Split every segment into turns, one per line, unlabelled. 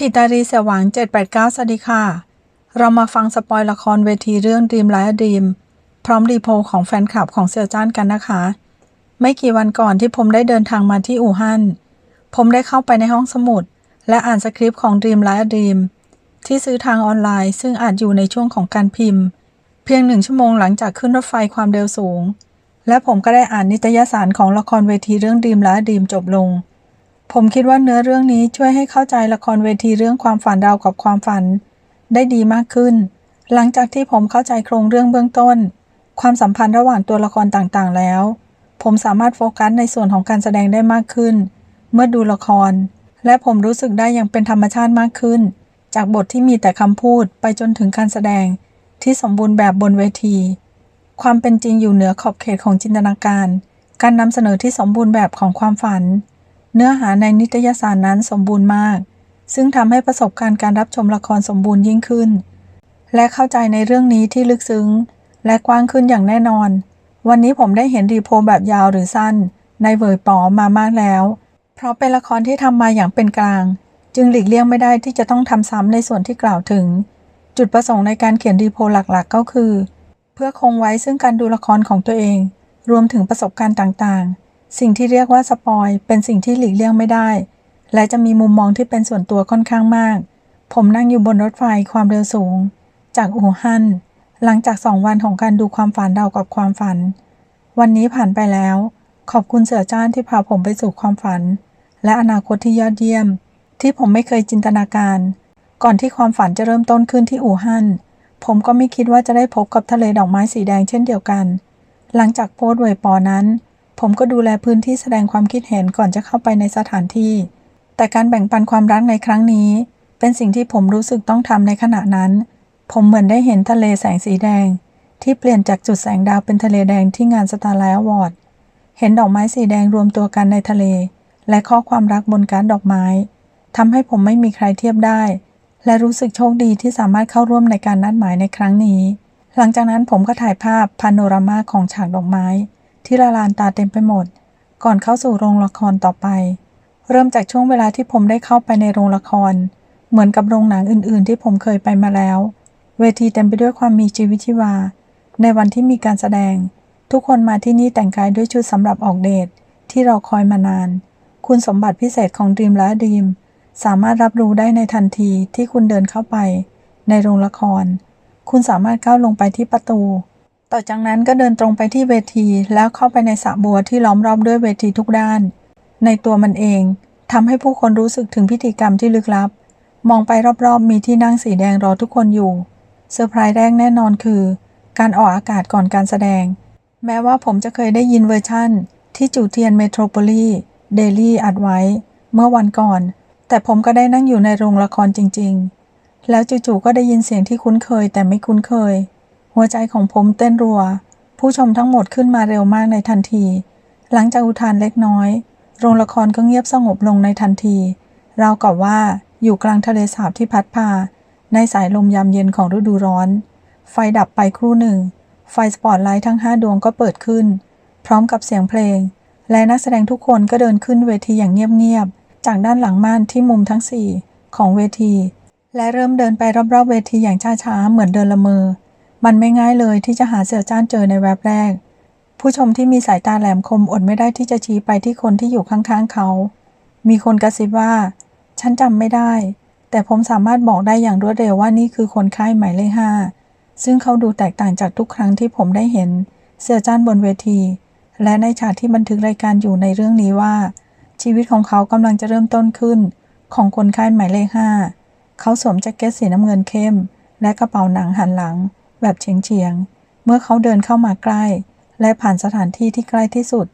ทิตารีเสียหวัง789 สวัสดีค่ะ เรามาฟังสปอยละครเวทีเรื่องดีมไลท์ดีม พร้อมรีโพลของแฟนคลับของเสี่ยวจ้านกันนะคะ ไม่กี่วันก่อนที่ผมได้เดินทางมาที่อู่ฮั่น ผมได้เข้าไปในห้องสมุด และอ่านสคริปต์ของ Dream l i ์ Dream ที่ซื้อทางออนไลน์ ซึ่งอาจอยู่ในช่วงของการพิมพ์ เพียงหนึ่งชั่วโมงหลังจากขึ้นรถไฟความเร็วสูง และผมก็ได้อ่านนิตยสารของละครเวทีเรื่อง Dream l i ์ Dream จบลง ผมคิดว่าเนื้อเรื่องนี้ช่วยให้เข้าใจละครเวทีเรื่องความฝันดาวกับความฝัน ได้ดีมากขึ้น หลังจากที่ผมเข้าใจโครงเรื่องเบื้องต้น ความสัมพันธ์ระหว่างตัวละครต่างๆ แล้ว ผมสามารถโฟกัสในส่วนของการแสดงได้มากขึ้น เมื่อดูละคร และผมรู้สึกได้อย่างเป็นธรรมชาติมากขึ้น จากบทที่มีแต่คำพูดไปจนถึงการแสดง ที่สมบูรณ์แบบบนเวที ความเป็นจริงอยู่เหนือขอบเขตของจินตนาการ การนำเสนอที่สมบูรณ์แบบของความฝัน เนื้อหาในนิตยสารนั้นสมบูรณ์มาก ซึ่งทำให้ประสบการณ์การรับชมละครสมบูรณ์ยิ่งขึ้น และเข้าใจในเรื่องนี้ที่ลึกซึ้ง และกว้างขึ้นอย่างแน่นอน วันนี้ผมได้เห็นรีโพลแบบยาวหรือสั้น ในเวอร์ปอมามากแล้ว เพราะเป็นละครที่ทำมาอย่างเป็นกลาง จึงหลีกเลี่ยงไม่ได้ที่จะต้องทำซ้ำในส่วนที่กล่าวถึง จุดประสงค์ในการเขียนรีโพลหลักๆ ก็คือ เพื่อคงไว้ซึ่งการดูละครของตัวเอง รวมถึงประสบการณ์ต่างๆ สิ่งที่เรียกว่าสปอยเป็นสิ่งที่หลีกเลี่ยงไม่ได้ และจะมีมุมมองที่เป็นส่วนตัวค่อนข้างมาก ผมนั่งอยู่บนรถไฟความเร็วสูง จากอู่ฮั่นหลังจากสองวันของการดูความฝันเดากับความฝัน วันนี้ผ่านไปแล้ว ขอบคุณเสือจ้านที่พาผมไปสู่ความฝัน และอนาคตที่ยอดเยี่ยม ที่ผมไม่เคยจินตนาการ ก่อนที่ความฝันจะเริ่มต้นขึ้นที่อู่ฮั่นผมก็ไม่คิดว่าจะได้พบกับทะเลดอกไม้สีแดงเช่นเดียวกัน หลังจากโพสต์เวยปอนั้น ผมก็ดูแลพื้นที่แสดงความคิดเห็นก่อนจะเข้าไปในสถานที่ แต่การแบ่งปันความรักในครั้งนี้ เป็นสิ่งที่ผมรู้สึกต้องทำในขณะนั้น ผมเหมือนได้เห็นทะเลแสงสีแดง ที่เปลี่ยนจากจุดแสงดาวเป็นทะเลแดงที่งานสตาร์ไลท์อวอร์ดเห็นดอกไม้สีแดงรวมตัวกันในทะเล และข้อความรักบนการดอกไม้ทำให้ผมไม่มีใครเทียบได้ และรู้สึกโชคดีที่สามารถเข้าร่วมในการนัดหมายในครั้งนี้ หลังจากนั้นผมก็ถ่ายภาพพาโนรามาของฉากดอกไม้ ที่ละลานตาเต็มไปหมด ก่อนเข้าสู่โรงละครต่อไป เริ่มจากช่วงเวลาที่ผมได้เข้าไปในโรงละคร เหมือนกับโรงหนังอื่น ๆ ที่ผมเคยไปมาแล้ว เวทีเต็มไปด้วยความมีชีวิตชีวา ในวันที่มีการแสดง ทุกคนมาที่นี่แต่งกายด้วยชุดสำหรับออกเดทที่เราคอยมานาน คุณสมบัติพิเศษของดีมและดีมสามารถรับรู้ได้ในทันทีที่คุณเดินเข้าไป ในโรงละคร คุณสามารถก้าวลงไปที่ประตู ต่อจากนั้นก็เดินตรงไปที่เวทีแล้วเข้าไปในสระบัวที่ล้อมรอบด้วยเวทีทุกด้าน ในตัวมันเองทำให้ผู้คนรู้สึกถึงพิธีกรรมที่ลึกลับ มองไปรอบๆ มีที่นั่งสีแดงรอทุกคนอยู่เซอร์ไพรส์แรกแน่นอนคือ การออกอากาศก่อนการแสดง แม้ว่าผมจะเคยได้ยินเวอร์ชั่น ที่จูเทียนเมโทรโพลีเดลี่อัดไว้ เมื่อวันก่อน แต่ผมก็ได้นั่งอยู่ในโรงละครจริงๆ แล้วจู่ๆก็ได้ยินเสียงที่คุ้นเคยแต่ไม่คุ้นเคย หัวใจของผมเต้นรัว ผู้ชมทั้งหมดขึ้นมาเร็วมากในทันที หลังจากอุทานเล็กน้อย โรงละครก็เงียบสงบลงในทันที เรากับว่าอยู่กลางทะเลสาบที่พัดพา ในสายลมยามเย็นของฤดูร้อน ไฟดับไปครู่หนึ่ง ไฟสปอตไลท์ทั้งห้าดวงก็เปิดขึ้น พร้อมกับเสียงเพลง และนักแสดงทุกคนก็เดินขึ้นเวทีอย่างเงียบๆ จากด้านหลังม่านที่มุมทั้งสี่ของเวที และเริ่มเดินไปรอบๆเวทีอย่างช้าๆ เหมือนเดินละเมอ มันไม่ง่ายเลยที่จะหาเสี่ยวจ้านเจอในแวบแรก ผู้ชมที่มีสายตาแหลมคมอดไม่ได้ที่จะชี้ไปที่คนที่อยู่ข้างๆเขา มีคนกระซิบว่า ฉันจำไม่ได้ แต่ผมสามารถบอกได้อย่างรวดเร็วว่านี่คือคนไข้หมายเลขห้าซึ่งเขาดูแตกต่างจากทุกครั้งที่ผมได้เห็น เสี่ยวจ้านบนเวที และในฉากที่บันทึกรายการอยู่ในเรื่องนี้ว่า ชีวิตของเขากำลังจะเริ่มต้นขึ้น ของคนไข้หมายเลขห้าเขาสวมแจ็คเก็ตสีน้ำเงินเข้ม และกระเป๋าหนังหันหลัง แบบเฉียงๆเมื่อเขาเดินเข้ามาใกล้ และผ่านสถานที่ที่ใกล้ที่สุด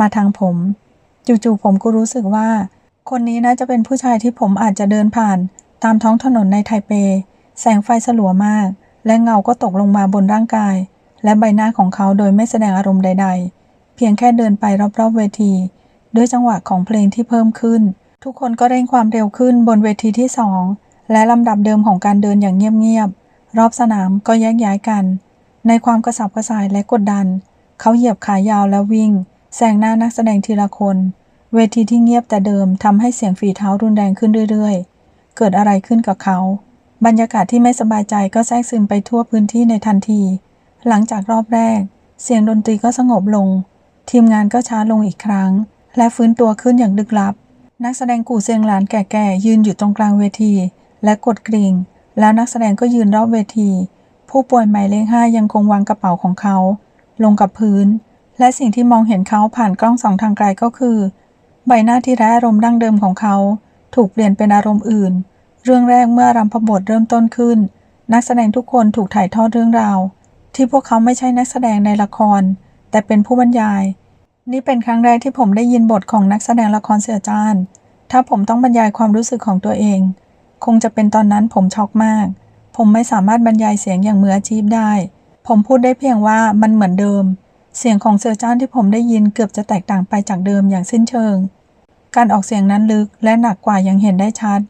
มาทางผม จู่ๆผมก็รู้สึกว่า คนนี้น่าจะเป็นผู้ชายที่ผมอาจจะเดินผ่าน ตามท้องถนนในไทเป แสงไฟสลัวมาก และเงาก็ตกลงมาบนร่างกาย และใบหน้าของเขาโดยไม่แสดงอารมณ์ใด ๆ เพียงแค่เดินไปรอบๆเวที ด้วยจังหวะของเพลงที่เพิ่มขึ้น ทุกคนก็เร่งความเร็วขึ้นบนเวทีที่สองและลำดับเดิมของการเดินอย่างเงียบๆ รอบสนามก็แยกย้ายกัน ในความกระสับกระส่ายและกดดัน เขาเหยียบขายาวแล้ววิ่งแซงหน้านักแสดงทีละคน เวทีที่เงียบแต่เดิมทำให้เสียงฝีเท้ารุนแรงขึ้นเรื่อยๆ เกิดอะไรขึ้นกับเขา บรรยากาศที่ไม่สบายใจก็แทรกซึมไปทั่วพื้นที่ในทันที หลังจากรอบแรก เสียงดนตรีก็สงบลง ทีมงานก็ช้าลงอีกครั้ง และฟื้นตัวขึ้นอย่างลึกลับ นักแสดงกู่เซียงหลานแก่ๆยืนอยู่ตรงกลางเวที และกดกริ่ง แล้วนักแสดงก็ยืนรอบเวที ผู้ป่วยหมายเลขห้ายังคงวางกระเป๋าของเขา ลงกับพื้น และสิ่งที่มองเห็นเขาผ่านกล้องสองทางไกลก็คือ ใบหน้าที่ไร้อารมณ์ดั้งเดิมของเขา ถูกเปลี่ยนเป็นอารมณ์อื่น เรื่องแรกเมื่อรำพบทเริ่มต้นขึ้น นักแสดงทุกคนถูกถ่ายทอดเรื่องราว ที่พวกเขาไม่ใช่นักแสดงในละคร แต่เป็นผู้บรรยาย นี่เป็นครั้งแรกที่ผมได้ยินบทของนักแสดงละครเสือจานถ้าผมต้องบรรยายความรู้สึกของตัวเอง คงจะเป็นตอนนั้นผมช็อกมาก ผมไม่สามารถบรรยายเสียงอย่างมืออาชีพได้ ผมพูดได้เพียงว่ามันเหมือนเดิม เสียงของเสือจ้านที่ผมได้ยินเกือบจะแตกต่างไปจากเดิมอย่างสิ้นเชิง การออกเสียงนั้นลึกและหนักกว่ายังเห็นได้ชัด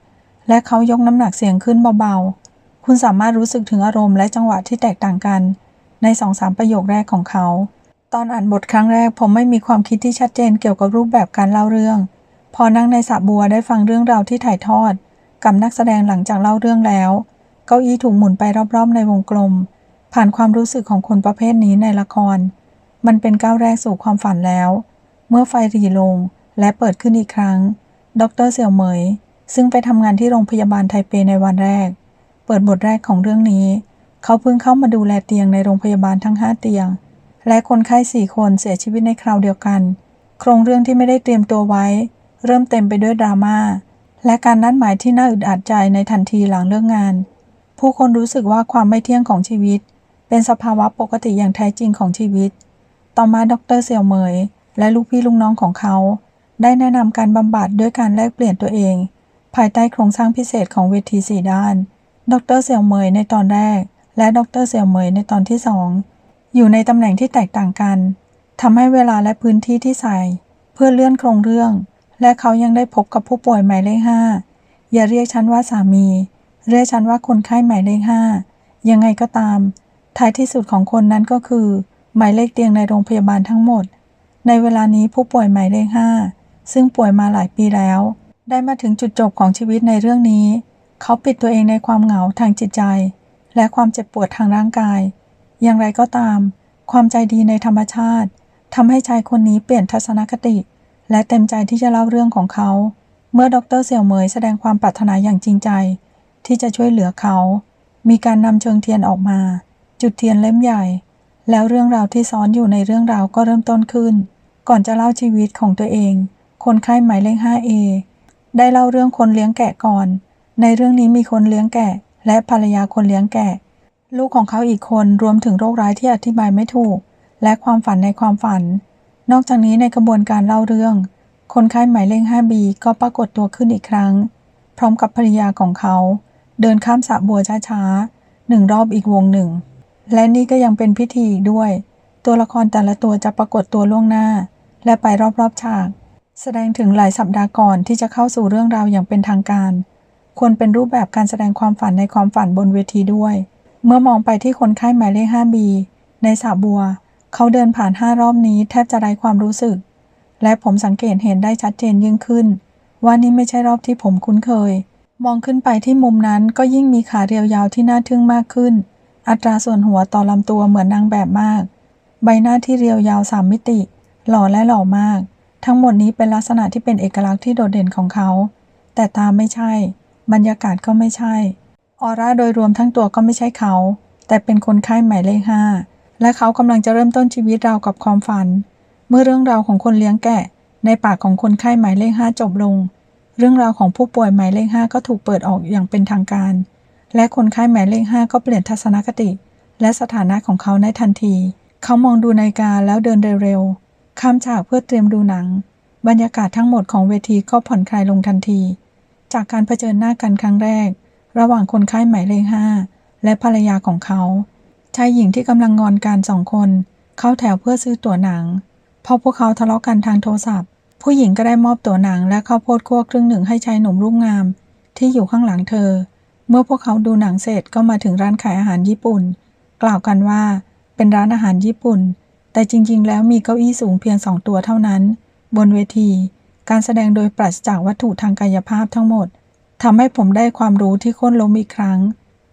และเขายกน้ำหนักเสียงขึ้นเบาๆ คุณสามารถรู้สึกถึงอารมณ์และจังหวะที่แตกต่างกัน ในสองสามประโยคแรกของเขา ตอนอ่านบทครั้งแรก ผมไม่มีความคิดที่ชัดเจนเกี่ยวกับรูปแบบการเล่าเรื่อง พอนั่งในสระบัวได้ฟังเรื่องราวที่ถ่ายทอด กับนักแสดงหลังจากเล่าเรื่องแล้ว เก้าอี้ถูกหมุนไปรอบๆในวงกลม ผ่านความรู้สึกของคนประเภทนี้ในละคร มันเป็นก้าวแรกสู่ความฝันแล้ว เมื่อไฟรีลงและเปิดขึ้นอีกครั้ง ดรเสี่ยวเหมย ซึ่งไปทำงานที่โรงพยาบาลไทเปในวันแรก เปิดบทแรกของเรื่องนี้ เขาเพิ่งเข้ามาดูแลเตียงในโรงพยาบาลทั้ง5เตียง และคนไข้สี่คนเสียชีวิตในคราวเดียวกัน โครงเรื่องที่ไม่ได้เตรียมตัวไว้ เริ่มเต็มไปด้วยดราม่า และการนัดหมายที่น่าอึดอัดใจในทันทีหลังเลิกงาน ผู้คนรู้สึกว่าความไม่เที่ยงของชีวิต เป็นสภาวะปกติอย่างแท้จริงของชีวิต ต่อมาดรเสี่ยวเหมย และลูกพี่ลูกน้องของเขา ได้แนะนำการบำบัดด้วยการแลกเปลี่ยนตัวเอง ภายใต้โครงสร้างพิเศษของเวทีสี่ด้าน ดรเสี่ยวเหมยในตอนแรก และดรเสี่ยวเหมยในตอนที่สองอยู่ในตำแหน่งที่แตกต่างกันทำให้เวลาและพื้นที่ที่ใส่ เพื่อเลื่อนโครงเรื่อง และเขายังได้พบกับผู้ป่วยหมายเลขห้าอย่าเรียกฉันว่าสามี เรียกฉันว่าคนไข้หมายเลขห้ายังไงก็ตาม ท้ายที่สุดของคนนั้นก็คือ หมายเลขเตียงในโรงพยาบาลทั้งหมด ในเวลานี้ผู้ป่วยหมายเลขห้าซึ่งป่วยมาหลายปีแล้ว ได้มาถึงจุดจบของชีวิตในเรื่องนี้ เขาปิดตัวเองในความเหงาทางจิตใจ และความเจ็บปวดทางร่างกาย อย่างไรก็ตาม ความใจดีในธรรมชาติทำให้ชายคนนี้เปลี่ยนทัศนคติ และเต็มใจที่จะเล่าเรื่องของเขา เมื่อดรเสี่ยวเหมยแสดงความปรารถนาอย่างจริงใจ ที่จะช่วยเหลือเขา มีการนำเชิงเทียนออกมา จุดเทียนเล่มใหญ่ แล้วเรื่องราวที่ซ้อนอยู่ในเรื่องราวก็เริ่มต้นขึ้น ก่อนจะเล่าชีวิตของตัวเอง คนไข้หมายเลข 5A ได้เล่าเรื่องคนเลี้ยงแกะก่อน ในเรื่องนี้มีคนเลี้ยงแกะ และภรรยาคนเลี้ยงแกะ ลูกของเขาอีกคนรวมถึงโรคร้ายที่อธิบายไม่ถูก และความฝันในความฝัน นอกจากนี้ในกระบวนการเล่าเรื่อง คนไข้หมายเลข 5B ก็ปรากฏตัวขึ้นอีกครั้ง พร้อมกับภรรยาของเขา เดินข้ามสระบัวช้าๆหนึ่งรอบอีกวงหนึ่ง และนี่ก็ยังเป็นพิธีอีกด้วย ตัวละครแต่ละตัวจะปรากฏตัวล่วงหน้า และไปรอบๆฉาก แสดงถึงหลายสัปดาห์ก่อนที่จะเข้าสู่เรื่องราวอย่างเป็นทางการ ควรเป็นรูปแบบการแสดงความฝันในความฝันบนเวทีด้วย เมื่อมองไปที่คนไข้หมายเลข 5B ในสระบัว เขาเดินผ่านห้ารอบนี้แทบจะไร้ความรู้สึก และผมสังเกตเห็นได้ชัดเจนยิ่งขึ้น ว่านี่ไม่ใช่รอบที่ผมคุ้นเคย มองขึ้นไปที่มุมนั้นก็ยิ่งมีขาเรียวยาวที่น่าทึ่งมากขึ้น อัตราส่วนหัวต่อลำตัวเหมือนนางแบบมาก ใบหน้าที่เรียวยาวสามมิติ หล่อและหล่อมาก ทั้งหมดนี้เป็นลักษณะที่เป็นเอกลักษณ์ที่โดดเด่นของเขา แต่ตาไม่ใช่ บรรยากาศก็ไม่ใช่ออร่าโดยรวมทั้งตัวก็ไม่ใช่เขา แต่เป็นคนไข้หมายเลขห้า และเขากำลังจะเริ่มต้นชีวิตราวกับความฝัน เมื่อเรื่องราวของคนเลี้ยงแกะ ในปากของคนไข้หมายเลขห้าจบลง เรื่องราวของผู้ป่วยหมายเลขห้าก็ถูกเปิดออกอย่างเป็นทางการ และคนไข้หมายเลขห้าก็เปลี่ยนทัศนคติ และสถานะของเขาในทันที เขามองดูนาฬิกาแล้วเดินเร็วๆข้ามฉากเพื่อเตรียมดูหนัง บรรยากาศทั้งหมดของเวทีก็ผ่อนคลายลงทันที จากการเผชิญหน้ากันครั้งแรก ระหว่างคนไข้หมายเลขห้าและภรรยาของเขา ชายหญิงที่กำลังงอนกันสองคน เข้าแถวเพื่อซื้อตั๋วหนัง พอพวกเขาทะเลาะกันทางโทรศัพท์ ผู้หญิงก็ได้มอบตั๋วหนังและข้าวโพดคั่วครึ่งหนึ่งให้ชายหนุ่มรูปงาม ที่อยู่ข้างหลังเธอ เมื่อพวกเขาดูหนังเสร็จก็มาถึงร้านขายอาหารญี่ปุ่น กล่าวกันว่าเป็นร้านอาหารญี่ปุ่น แต่จริงๆ แล้วมีเก้าอี้สูงเพียงสองตัวเท่านั้น บนเวที การแสดงโดยปราศจากวัตถุทางกายภาพทั้งหมดทำให้ผมได้ความรู้ที่ค้นล้มอีกครั้ง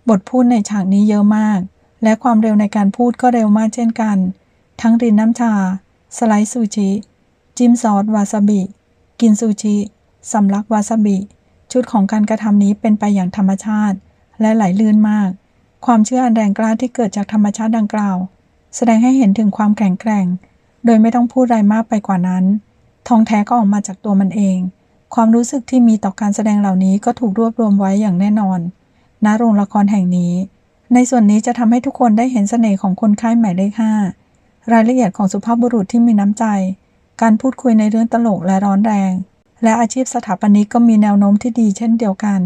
บทพูดในฉากนี้เยอะมาก และความเร็วในการพูดก็เร็วมากเช่นกัน ทั้งรินน้ำชา สไลด์ซูชิ จิ้มซอสวาซาบิ กินซูชิสำลักวาซาบิ ชุดของการกระทำนี้เป็นไปอย่างธรรมชาติ และไหลลื่นมาก ความเชื่ออันแรงกล้าที่เกิดจากธรรมชาติดังกล่าว แสดงให้เห็นถึงความแข็งแกร่ง โดยไม่ต้องพูดอะไรมากไปกว่านั้น ทองแท้ก็ออกมาจากตัวมันเอง ความรู้สึกที่มีต่อการแสดงเหล่านี้ก็ถูกรวบรวมไว้อย่างแน่นอนณโรงละครแห่งนี้ ในส่วนนี้จะทำให้ทุกคนได้เห็นเสน่ห์ของคนไข้หมายเลขห้ารายละเอียดของสุภาพบุรุษที่มีน้ำใจ การพูดคุยในเรื่องตลกและร้อนแรง และอาชีพสถาปนิกก็มีแนวโน้มที่ดีเช่นเดียวกัน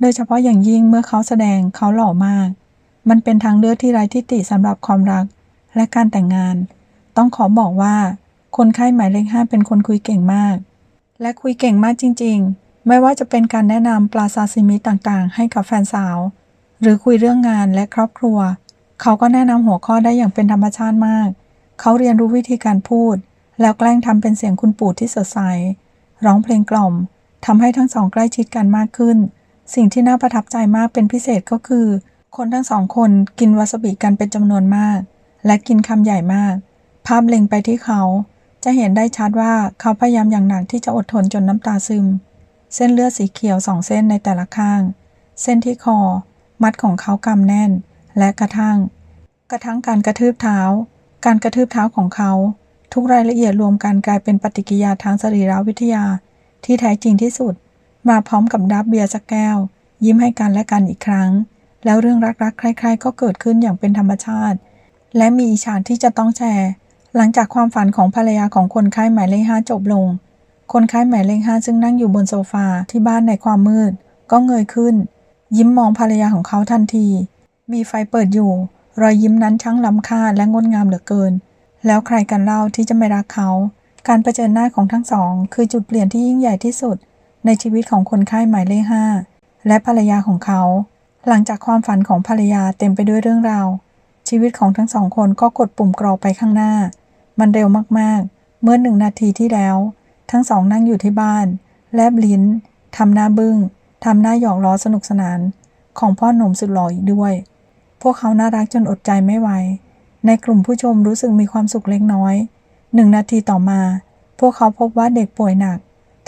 โดยเฉพาะอย่างยิ่งเมื่อเขาแสดงเขาหล่อมาก มันเป็นทางเลือกที่ไร้ที่ติสำหรับความรักและการแต่งงาน ต้องขอบอกว่า คนไข้หมายเลขห้าเป็นคนคุยเก่งมาก และคุยเก่งมากจริง ๆ ไม่ว่าจะเป็นการแนะนำปลาซาซิมิต่างๆ ให้กับแฟนสาว หรือคุยเรื่องงานและครอบครัว เขาก็แนะนำหัวข้อได้อย่างเป็นธรรมชาติมาก เขาเรียนรู้วิธีการพูด แล้วแกล้งทำเป็นเสียงคุณปู่ที่สดใส ร้องเพลงกล่อมทำให้ทั้งสองใกล้ชิดกันมากขึ้น สิ่งที่น่าประทับใจมากเป็นพิเศษก็คือ คนทั้งสองคนกินวาซาบิกันเป็นจำนวนมาก และกินคำใหญ่มาก ภาพเล็งไปที่เขา จะเห็นได้ชัดว่าเขาพยายามอย่างหนักที่จะอดทนจนน้ำตาซึม เส้นเลือดสีเขียวสองเส้นในแต่ละข้าง เส้นที่คอ มัดของเขากำแน่น และกระทั่ง กระทั่งการกระทืบเท้า การกระทืบเท้าของเขา ทุกรายละเอียดรวมกันกลายเป็นปฏิกิยาทางสรีรวิทยา ที่แท้จริงที่สุด มาพร้อมกับดับเบียร์สักแก้ว ยิ้มให้กันและกันอีกครั้ง แล้วเรื่องรักๆ ใครๆ ก็เกิดขึ้นอย่างเป็นธรรมชาติ และมีอีฉากที่จะต้องแชร์ หลังจากความฝันของภรรยาของคนไข้หมายเลขห้าจบลง คนไข้หมายเลขห้าซึ่งนั่งอยู่บนโซฟาที่บ้านในความมืด ก็เงยขึ้น ยิ้มมองภรรยาของเขาทันที มีไฟเปิดอยู่ รอยยิ้มนั้นช่างล้ำค่าและงดงามเหลือเกิน แล้วใครกันเล่าที่จะไม่รักเขา การเผชิญหน้าของทั้งสอง คือจุดเปลี่ยนที่ยิ่งใหญ่ที่สุด ในชีวิตของคนไข้หมายเลขห้าและภรรยาของเขา หลังจากความฝันของภรรยาเต็มไปด้วยเรื่องราว ชีวิตของทั้งสองคนก็กดปุ่มกรอไปข้างหน้า มันเร็วมากๆ เมื่อหนึ่งนาทีที่แล้ว ทั้งสองนั่งอยู่ที่บ้าน แลบลิ้นทำหน้าบึง้ง ทำหน้าหยอกล้อสนุกสนานของพ่อหนุ่มสุดหล่ออีกด้วย พวกเขาน่ารักจนอดใจไม่ไหว ในกลุ่มผู้ชมรู้สึกมีความสุขเล็กน้อย หนึ่งนาทีต่อมา พวกเขาพบว่าเด็กป่วยหนัก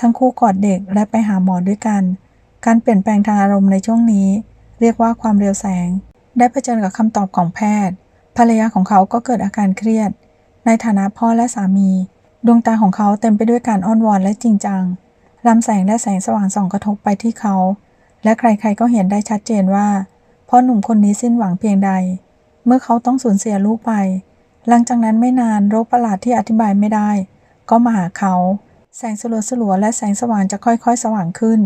ทั้งคู่กอดเด็กและไปหาหมอด้วยกัน การเปลี่ยนแปลงทางอารมณ์ในช่วงนี้ เรียกว่าความเร็วแสง ได้เผชิญกับคำตอบของแพทย์ ภรรยาของเขาก็เกิดอาการเครียด ในฐานะพ่อและสามี ดวงตาของเขาเต็มไปด้วยการอ้อนวอนและจริงจัง ลำแสงและแสงสว่างส่องกระทบไปที่เขา และใครๆก็เห็นได้ชัดเจนว่าพ่อหนุ่มคนนี้สิ้นหวังเพียงใด เมื่อเขาต้องสูญเสียลูกไป หลังจากนั้นไม่นานโรคประหลาดที่อธิบายไม่ได้ ก็มาหาเขา แสงสลัวสลัวและแสงสว่างจะค่อยๆ สว่างขึ้น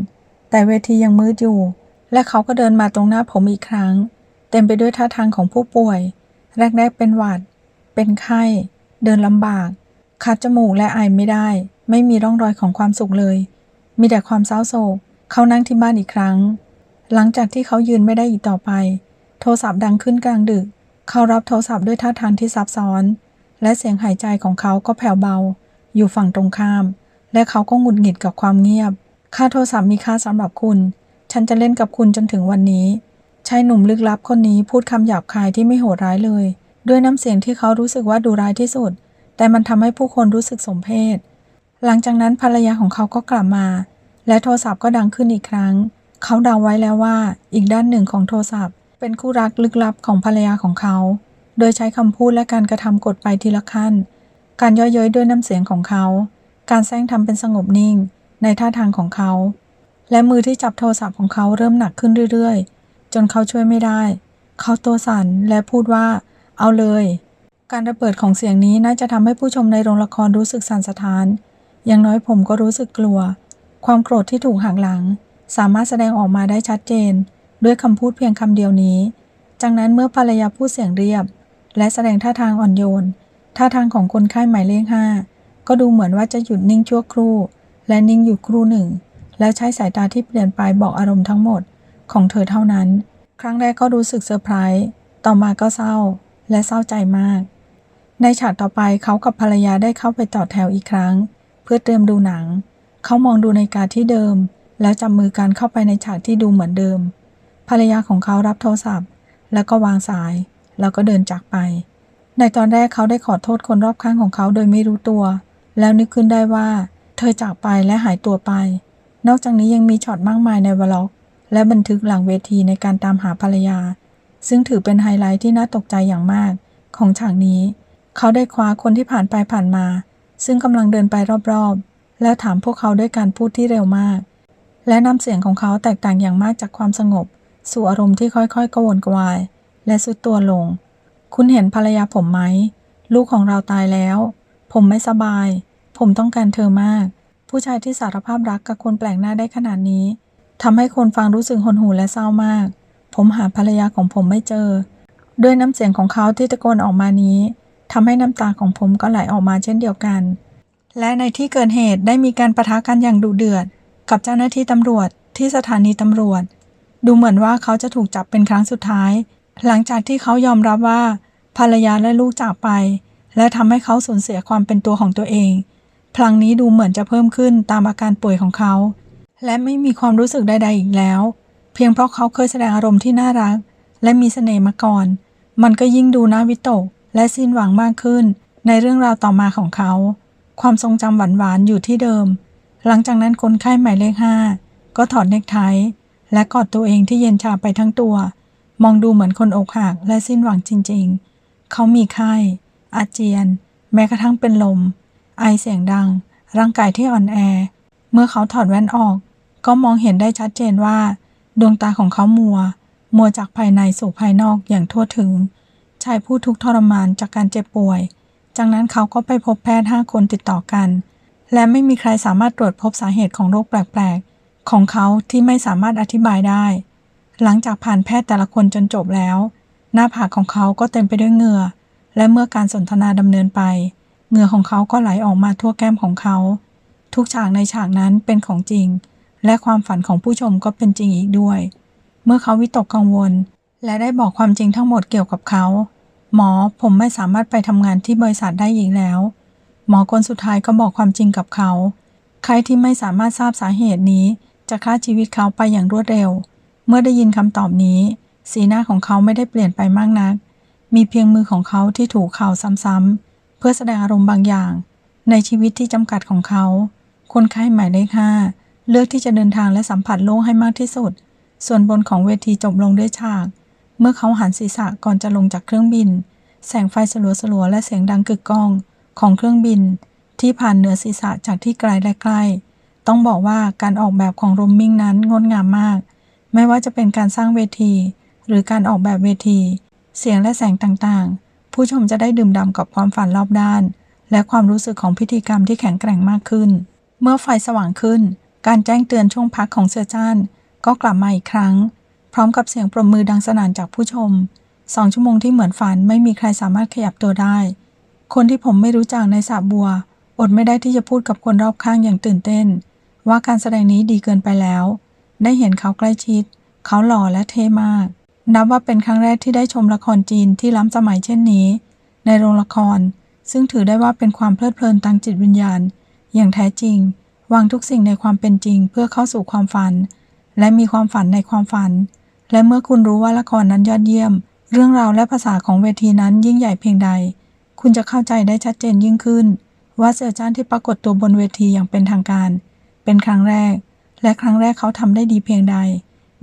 แต่เวทียังมืดอยู่ และเขาก็เดินมาตรงหน้าผมอีกครั้ง เต็มไปด้วยท่าทางของผู้ป่วย แรกๆเป็นหวัด เป็นไข้ เดินลำบากคัดจมูกและไอไม่ได้ ไม่มีร่องรอยของความสุขเลย มีแต่ความเศร้าโศก เขานั่งที่บ้านอีกครั้ง หลังจากที่เขายืนไม่ได้อีกต่อไป โทรศัพท์ดังขึ้นกลางดึก เขารับโทรศัพท์ด้วยท่าทางที่ซับซ้อน และเสียงหายใจของเขาก็แผ่วเบา อยู่ฝั่งตรงข้าม และเขาก็หงุดหงิดกับความเงียบ ค่าโทรศัพท์มีค่าสำหรับคุณ ฉันจะเล่นกับคุณจนถึงวันนี้ ชายหนุ่มลึกลับคนนี้พูดคำหยาบคายที่ไม่โหดร้ายเลย ด้วยน้ำเสียงที่เขารู้สึกว่าดุร้ายที่สุด แต่มันทำให้ผู้คนรู้สึกสมเพช หลังจากนั้นภรรยาของเขาก็กลับมา และโทรศัพท์ก็ดังขึ้นอีกครั้ง เขาเดาไว้แล้วว่าอีกด้านหนึ่งของโทรศัพท์ เป็นคู่รักลึกลับของภรรยาของเขา โดยใช้คำพูดและการกระทำกดไปทีละขั้น การย่อเย้ยด้วยน้ำเสียงของเขา การแซงทำเป็นสงบนิ่ง ในท่าทางของเขา และมือที่จับโทรศัพท์ของเขาเริ่มหนักขึ้นเรื่อยๆ จนเขาช่วยไม่ได้ เขาตัวสั่นและพูดว่า เอาเลย การระเบิดของเสียงนี้น่าจะทำให้ผู้ชมในโรงละครรู้สึกสั่นสะท้าน อย่างน้อยผมก็รู้สึกกลัว ความโกรธที่ถูกหักหลัง สามารถแสดงออกมาได้ชัดเจน ด้วยคำพูดเพียงคำเดียวนี้ จากนั้นเมื่อภรรยาพูดเสียงเรียบ และแสดงท่าทางอ่อนโยน ท่าทางของคนไข้หมายเลขห้าก็ดูเหมือนว่าจะหยุดนิ่งชั่วครู่ และนิ่งอยู่ครู่หนึ่ง แล้วใช้สายตาที่เปลี่ยนไปบอกอารมณ์ทั้งหมด ของเธอเท่านั้น ครั้งแรกก็รู้สึกเซอร์ไพรส์ต่อมาก็เศร้า และเศร้าใจมาก ในฉากต่อไปเขากับภรรยาได้เข้าไปต่อแถวอีกครั้ง เพื่อเตรียมดูหนัง เขามองดูนาฬิกาที่เดิม แล้วจับมือกันเข้าไปในฉากที่ดูเหมือนเดิม ภรรยาของเขารับโทรศัพท์ แล้วก็วางสาย แล้วก็เดินจากไป ในตอนแรกเขาได้ขอโทษคนรอบข้างของเขาโดยไม่รู้ตัว แล้วนึกขึ้นได้ว่า เธอจากไปและหายตัวไป นอกจากนี้ยังมีช็อตมากมายในวล็อก และบันทึกหลังเวทีในการตามหาภรรยา ซึ่งถือเป็นไฮไลท์ที่น่าตกใจอย่างมาก ของฉากนี้ เขาได้คว้าคนที่ผ่านไปผ่านมา ซึ่งกำลังเดินไปรอบๆ แล้วถามพวกเขาด้วยการพูดที่เร็วมาก และน้ำเสียงของเขาแตกต่างอย่างมากจากความสงบ สู่อารมณ์ที่ค่อยๆกวนกวาย และสุดตัวลง คุณเห็นภรรยาผมไหม ลูกของเราตายแล้ว ผมไม่สบาย ผมต้องการเธอมาก ผู้ชายที่สารภาพรักกับคนแปลกหน้าได้ขนาดนี้ทำให้คนฟังรู้สึกหดหู่และเศร้ามาก ผมหาภรรยาของผมไม่เจอ ด้วยน้ำเสียงของเขาที่ตะโกนออกมานี้ ทำให้น้ำตาของผมก็ไหลออกมาเช่นเดียวกัน และในที่เกิดเหตุได้มีการประทะกันอย่างดุเดือด กับเจ้าหน้าที่ตำรวจที่สถานีตำรวจ ดูเหมือนว่าเขาจะถูกจับเป็นครั้งสุดท้าย หลังจากที่เขายอมรับว่า ภรรยาและลูกจากไป และทำให้เขาสูญเสียความเป็นตัวของตัวเอง พลังนี้ดูเหมือนจะเพิ่มขึ้นตามอาการป่วยของเขา และไม่มีความรู้สึกใดๆอีกแล้ว เพียงเพราะเขาเคยแสดงอารมณ์ที่น่ารัก และมีเสน่ห์มาก่อน มันก็ยิ่งดูน่าวิตก และสิ้นหวังมากขึ้น ในเรื่องราวต่อมาของเขา ความทรงจำหวานๆอยู่ที่เดิม หลังจากนั้นคนไข้หมายเลขห้าก็ถอดเนคไทและกอดตัวเองที่เย็นชาไปทั้งตัว มองดูเหมือนคนอกหักและสิ้นหวังจริง ๆ เขามีไข้ อาเจียน แม้กระทั่งเป็นลม ไอเสียงดัง ร่างกายที่อ่อนแอ เมื่อเขาถอดแว่นออก ก็มองเห็นได้ชัดเจนว่า ดวงตาของเขามัว มัวจากภายในสู่ภายนอกอย่างทั่วถึง ชายผู้ทุกข์ทรมานจากการเจ็บป่วย จากนั้นเขาก็ไปพบแพทย์ห้าคนติดต่อกัน และไม่มีใครสามารถตรวจพบสาเหตุของโรคแปลกๆ ของเขาที่ไม่สามารถอธิบายได้ หลังจากผ่านแพทย์แต่ละคนจนจบแล้ว หน้าผากของเขาก็เต็มไปด้วยเหงื่อ และเมื่อการสนทนาดำเนินไป เหงื่อของเขาก็ไหลออกมาทั่วแก้มของเขา ทุกฉากในฉากนั้นเป็นของจริง และความฝันของผู้ชมก็เป็นจริงอีกด้วย เมื่อเขาวิตกกังวลและได้บอกความจริงทั้งหมดเกี่ยวกับเขา หมอผมไม่สามารถไปทำงานที่บริษัทได้อีกแล้ว หมอคนสุดท้ายก็บอกความจริงกับเขา ใครที่ไม่สามารถทราบสาเหตุนี้ จะฆ่าชีวิตเขาไปอย่างรวดเร็ว เมื่อได้ยินคำตอบนี้ สีหน้าของเขาไม่ได้เปลี่ยนไปมากนัก มีเพียงมือของเขาที่ถูกเข่าซ้ำๆเพื่อแสดงอารมณ์บางอย่าง ในชีวิตที่จำกัดของเขา คนไข้หมายเลขห้าเลือกที่จะเดินทางและสัมผัสโลกให้มากที่สุด ส่วนบนของเวทีจบลงด้วยฉาก เมื่อเขาหันศีรษะก่อนจะลงจากเครื่องบิน แสงไฟสลัวๆและเสียงดังกึกก้องของเครื่องบิน ที่ผ่านเหนือศีรษะจากที่ไกลและใกล้ ต้องบอกว่าการออกแบบของโรมมิงนั้นงดงามมาก ไม่ว่าจะเป็นการสร้างเวที หรือการออกแบบเวที เสียงและแสงต่างๆ ผู้ชมจะได้ดื่มด่ำกับความฝันรอบด้าน และความรู้สึกของพิธีกรรมที่แข็งแกร่งมากขึ้น เมื่อไฟสว่างขึ้น การแจ้งเตือนช่วงพักของเสือจ้านก็กลับมาอีกครั้ง ร้อมกับเสียงปรบมือดังสนั่นจากผู้ชมสองชั่วโมงที่เหมือนฝันไม่มีใครสามารถขยับตัวได้ คนที่ผมไม่รู้จักในสระบัว อดไม่ได้ที่จะพูดกับคนรอบข้างอย่างตื่นเต้น ว่าการแสดงนี้ดีเกินไปแล้ว ได้เห็นเขาใกล้ชิด เขาหล่อและเท่มาก นับว่าเป็นครั้งแรกที่ได้ชมละครจีนที่ล้ำสมัยเช่นนี้ ในโรงละคร ซึ่งถือได้ว่าเป็นความเพลิดเพลินทางจิตวิญญาณ อย่างแท้จริง วางทุกสิ่งในความเป็นจริงเพื่อเข้าสู่ความฝัน และมีความฝันในความฝัน และเมื่อคุณรู้ว่าละครนั้นยอดเยี่ยม เรื่องราวและภาษาของเวทีนั้นยิ่งใหญ่เพียงใด คุณจะเข้าใจได้ชัดเจนยิ่งขึ้น ว่าเสือจ้านที่ปรากฏตัวบนเวทีอย่างเป็นทางการ เป็นครั้งแรก และครั้งแรกเขาทำได้ดีเพียงใด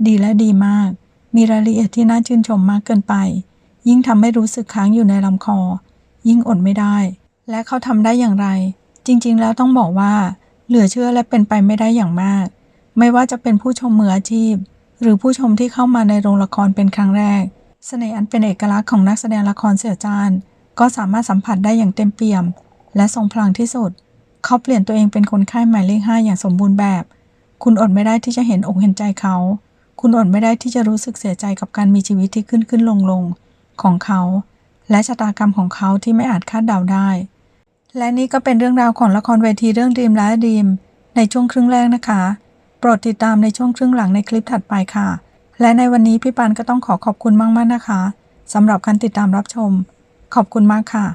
ดีและดีมาก มีรายละเอียดที่น่าชื่นชมมากเกินไป ยิ่งทำให้รู้สึกค้างอยู่ในลำคอ ยิ่งอดไม่ได้ และเขาทำได้อย่างไร จริง ๆ แล้วต้องบอกว่า เหลือเชื่อและเป็นไปไม่ได้อย่างมาก ไม่ว่าจะเป็นผู้ชมมืออาชีพ หรือผู้ชมที่เข้ามาในโรงละครเป็นครั้งแรก เสน่ห์อันเป็นเอกลักษณ์ของนักแสดงละครเสี่ยจานก็สามารถสัมผัสได้อย่างเต็มเปี่ยม และทรงพลังที่สุด เขาเปลี่ยนตัวเองเป็นคนไข้หมายเลขห้าอย่างสมบูรณ์แบบ คุณอดไม่ได้ที่จะเห็นอกเห็นใจเขา คุณอดไม่ได้ที่จะรู้สึกเสียใจกับการมีชีวิตที่ขึ้นขึ้นลงลงของเขา และชะตากรรมของเขาที่ไม่อาจคาดเดาได้ และนี่ก็เป็นเรื่องราวของละครเวทีเรื่องดีมและดีมในช่วงครึ่งแรกนะคะ ปรดติดตามในช่วงครึ่งหลังในคลิปถัดไปค่ะ และในวันนี้พี่ปันก็ต้องขอขอบคุณมากๆนะคะสำหรับการติดตามรับชม ขอบคุณมากค่ะ